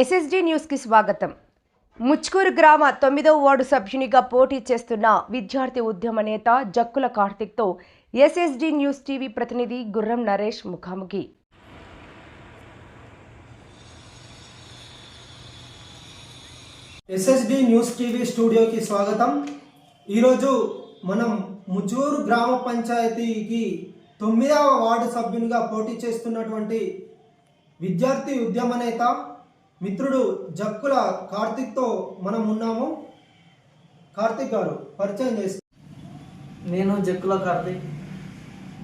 SSD న్యూస్కి స్వాగతం. ముచ్కూరు గ్రామ తొమ్మిదవ వార్డు సభ్యునిగా పోటీ చేస్తున్న విద్యార్థి ఉద్యమ నేత జక్కుల కార్తిక్తో ఎస్ఎస్డి న్యూస్ టీవీ ప్రతినిధి గుర్రం నరేష్ ముఖాముఖి. ఎస్ఎస్డి న్యూస్ టీవీ స్టూడియోకి స్వాగతం. ఈరోజు మనం ముచూరు గ్రామ పంచాయతీకి తొమ్మిదవ వార్డు సభ్యునిగా పోటీ చేస్తున్నటువంటి విద్యార్థి ఉద్యమ నేత మిత్రుడు జక్కుల కార్తిక్తో మనం ఉన్నాము. కార్తిక్ గారు పరిచయం చేసి నేను జక్కుల కార్తీక్.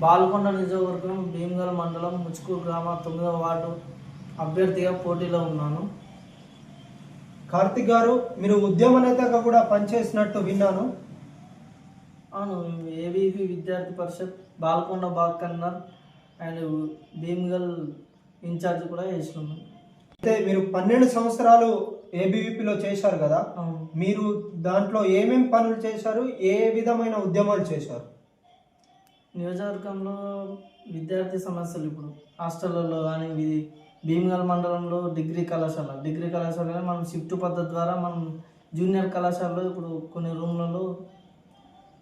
బాల్కొండ నియోజకవర్గం భీమగల్ మండలం ముచ్కూరు గ్రామ తొమ్మిదవ వార్డు అభ్యర్థిగా పోటీలో ఉన్నాను. కార్తిక్ గారు మీరు ఉద్యమ నేతగా కూడా పనిచేసినట్టు విన్నాను. అవును ఏబీపీ విద్యార్థి పరిషత్ బాల్కొండ బాగ్ కన్నర్ అండ్ భీమగల్ ఇన్ఛార్జ్ కూడా చేసినాము. అయితే మీరు పన్నెండు సంవత్సరాలు ఏబీవీపీలో చేశారు కదా మీరు దాంట్లో ఏమేం పనులు చేశారు ఏ విధమైన ఉద్యమాలు చేశారు? నియోజకవర్గంలో విద్యార్థి సమస్యలు ఇప్పుడు. హాస్టళ్ళలో కానీ ఇది భీమగల్ మండలంలో డిగ్రీ కళాశాల. డిగ్రీ కళాశాల మనం షిఫ్ట్ పద్ధతి ద్వారా మనం జూనియర్ కళాశాలలో ఇప్పుడు కొన్ని రూమ్లలో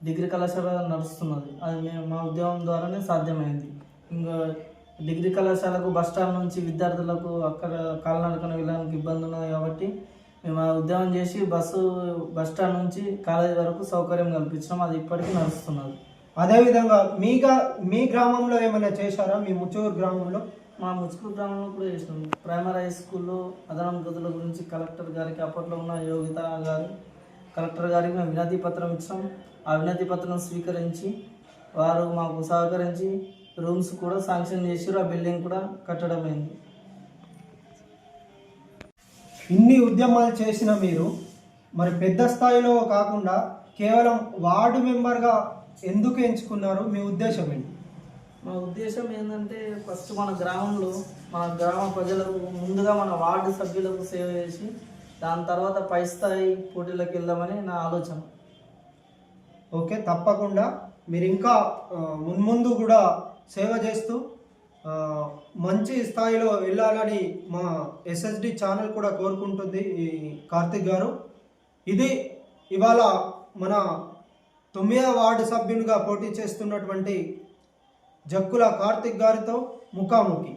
డిగ్రీ కళాశాల నడుస్తున్నది. అది మేము మా ఉద్యోగం ద్వారానే సాధ్యమైంది. ఇంకా డిగ్రీ కళాశాలకు బస్ స్టాండ్ నుంచి విద్యార్థులకు అక్కడ కాలినడకన వెళ్ళడానికి ఇబ్బంది ఉన్నది కాబట్టి మేము ఆ ఉద్యోగం చేసి బస్సు బస్ స్టాండ్ నుంచి కాలేజీ వరకు సౌకర్యం కల్పించినాం. అది ఇప్పటికీ నడుస్తున్నది. అదేవిధంగా మీ మీ గ్రామంలో ఏమైనా చేశారా? మీ ముచ్చూరు గ్రామంలో? మా ముచ్చుకు గ్రామంలో కూడా చేసినాం. ప్రైమరీ హై స్కూల్లో అదనం గదుల గురించి కలెక్టర్ గారికి అప్పట్లో ఉన్న యోగిత గారు కలెక్టర్ గారికి మేము వినతి పత్రం ఇచ్చాం ఆ వినతి పత్రం స్వీకరించి వారు మాకు సహకరించి రూమ్స్ కూడా శాంక్షన్ చేసారు ఆ బిల్డింగ్ కూడా కట్టడమైంది. ఇన్ని ఉద్యమాలు చేసిన మీరు మరి పెద్ద స్థాయిలో కాకుండా కేవలం వార్డు మెంబర్గా ఎందుకు ఎంచుకున్నారు? మీ ఉద్దేశం ఏంటి? మా ఉద్దేశం ఏంటంటే ఫస్ట్ మన గ్రామంలో మన గ్రామ ప్రజలకు ముందుగా మన వార్డు సభ్యులకు సేవ చేసి దాని తర్వాత పై స్థాయి పోటీలకు వెళ్దామని నా ఆలోచన. ఓకే తప్పకుండా. మీరు ఇంకా మున్ముందు కూడా సేవ చేస్తూ మంచి స్థాయిలో వెళ్ళాలని మా ఎస్ఎస్డి ఛానల్ కూడా కోరుకుంటుంది ఈ కార్తిక్ గారు. ఇది ఇవాళ మన తొమ్మిదవ వార్డు సభ్యునిగా పోటీ చేస్తున్నటువంటి జక్కుల కార్తిక్ గారితో ముఖాముఖి.